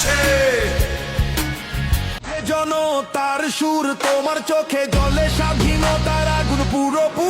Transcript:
জন জনতার সুর তোমার চোখে জলে স্বাধীনতার আগুন পুরোপুরি